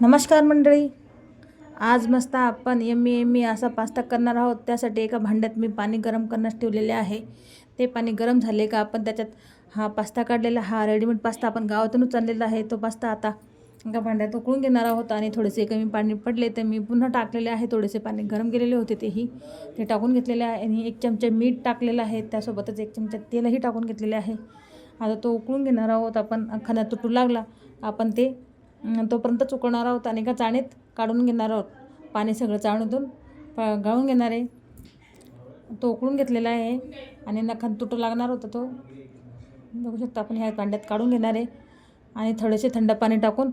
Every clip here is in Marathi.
नमस्कार मंडळी. आज मस्त आपण यम्मी यम्मी असा पास्ता करणार आहोत. त्यासाठी एका भांड्यात मी पाणी गरम करण्यास ठेवलेले आहे. ते पाणी गरम झाले का आपण त्याच्यात हा पास्ता काढलेला हा रेडीमेड पास्ता आपण गावातूनच आणलेला आहे. तो पास्ता आता एका भांड्यात उकळून घेणार आहोत आणि थोडेसे कमी पाणी पडले तर मी पुन्हा टाकलेले आहे. थोडेसे पाणी गरम केलेले होते तेही ते टाकून घेतलेले आहे आणि एक चमचा मीठ टाकलेलं आहे. त्यासोबतच एक चमचा तेलही टाकून घेतलेले आहे. आता तो उकळून घेणार आहोत. आपण खाण्यात तुटू लागला. आपण ते तोपर्यंत चुकवणार आहोत आणि एका चाणीत काढून घेणार आहोत. पाणी सगळं चाळणीतून प गाळून घेणार आहे. तो उकळून घेतलेला आहे आणि नखात तुटू लागणार होता तो. बघू शकता आपण ह्या कांड्यात काढून घेणार आहे. आणि थोडेसे थंड पाणी टाकून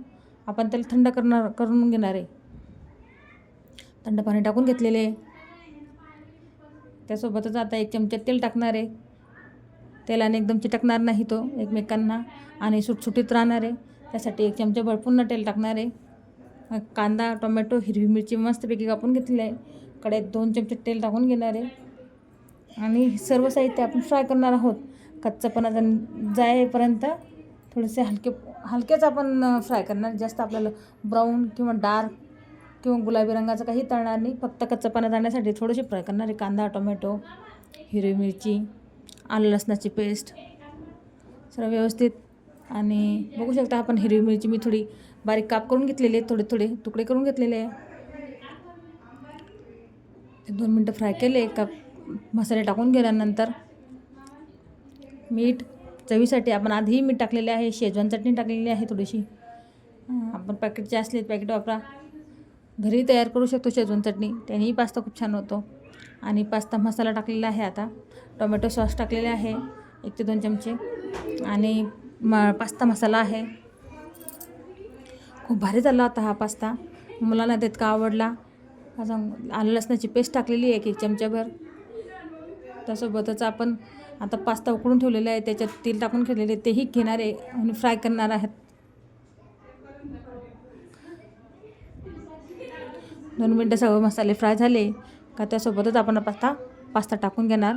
आपण त्याला थंड करणार करून घेणार आहे. थंड पाणी टाकून घेतलेले आहे. त्यासोबतच आता एक चमचा तेल टाकणार आहे. तेलाने एकदम चिटकणार नाही तो एकमेकांना आणि सुटसुटीत राहणार आहे. त्यासाठी एक चमचाभर पुन्हा तेल टाकणार आहे. कांदा टोमॅटो हिरवी मिरची मस्तपैकी कापून घेतलेली आहे. कढईत दोन चमचे तेल टाकून घेणार आहे. आणि सर्व साहित्य आपण फ्राय करणार आहोत. कच्चापणा जण जाईपर्यंत थोडेसे हलके हलकेच आपण फ्राय करणार. जास्त आपल्याला ब्राऊन किंवा डार्क किंवा गुलाबी रंगाचं काही तळणार नाही. फक्त कच्चापणा जाण्यासाठी थोडेसे फ्राय करणार आहे. कांदा टोमॅटो हिरवी मिरची आलं लसणाची पेस्ट सर्व व्यवस्थित आणि बघू शकता आपण हिरवी मिरची मी थोडी बारीक काप करून घेतलेली आहे थोडे थोडे तुकडे करून घेतलेले आहे. दोन मिनटं फ्राय केले का मसाले टाकून गेल्यानंतर मीठ चवीसाठी आपण आधीही मीठ टाकलेले आहे शेजवान चटणी टाकलेली आहे थोडीशी. आपण पॅकेटचे असले पॅकेट वापरा. घरी तयार करू शकतो शेजवान चटणी त्यानेही पास्ता खूप छान होतो. आणि पास्ता मसाला टाकलेला आहे आता. टोमॅटो सॉस टाकलेले आहे एक ते दोन चमचे. आणि म पास्ता मसाला आहे. खूप भारी झाला होता हा पास्ता. मुलांना तितका आवडला. अजून आलं लसणाची पेस्ट टाकलेली आहे एक एक चमच्याभर. त्यासोबतच आपण आता पास्ता उकडून ठेवलेला आहे. त्याच्यात तेल टाकून ठेवलेले तेही घेणार आहे आणि फ्राय करणार आहेत. दोन मिनटं सगळे मसाले फ्राय झाले का त्यासोबतच आपण पास्ता पास्ता टाकून घेणार.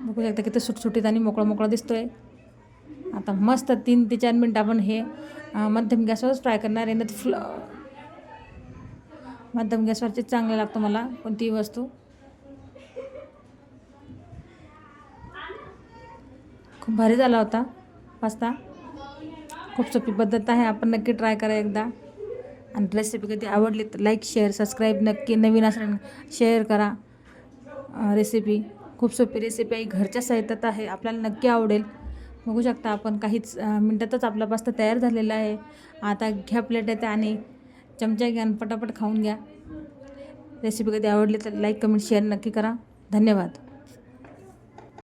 बघू शकता किती सुटसुटीत आणि मोकळा मोकळा आहे आता मस्त तीन ते चार मिनटं आपण हे मध्यम गॅसवरच फ्राय करणार आहे. ना फ्ल मध्यम गॅसवरचीच चांगलं लागतं मला कोणतीही वस्तू. खूप भारी झाला होता पास्ता. खूप सोपी पद्धत आहे. आपण नक्की ट्राय करा एकदा. आणि रेसिपी कधी आवडली तर लाईक शेअर सबस्क्राईब नक्की नवीन असं शेअर करा रेसिपी खूप सोपी रेसिपी आहे. घरच्या साहित्यात आहे. आपल्याला नक्की आवडेल. बघू शकता आपण. काहीच मिनटातच आपला पास्ता तयार झालेला आहे. आता घ्या प्लेट येते आणि चमचा घ्या आणि पटापट खाऊन घ्या. रेसिपी कधी आवडली तर लाईक कमेंट शेअर नक्की करा. धन्यवाद.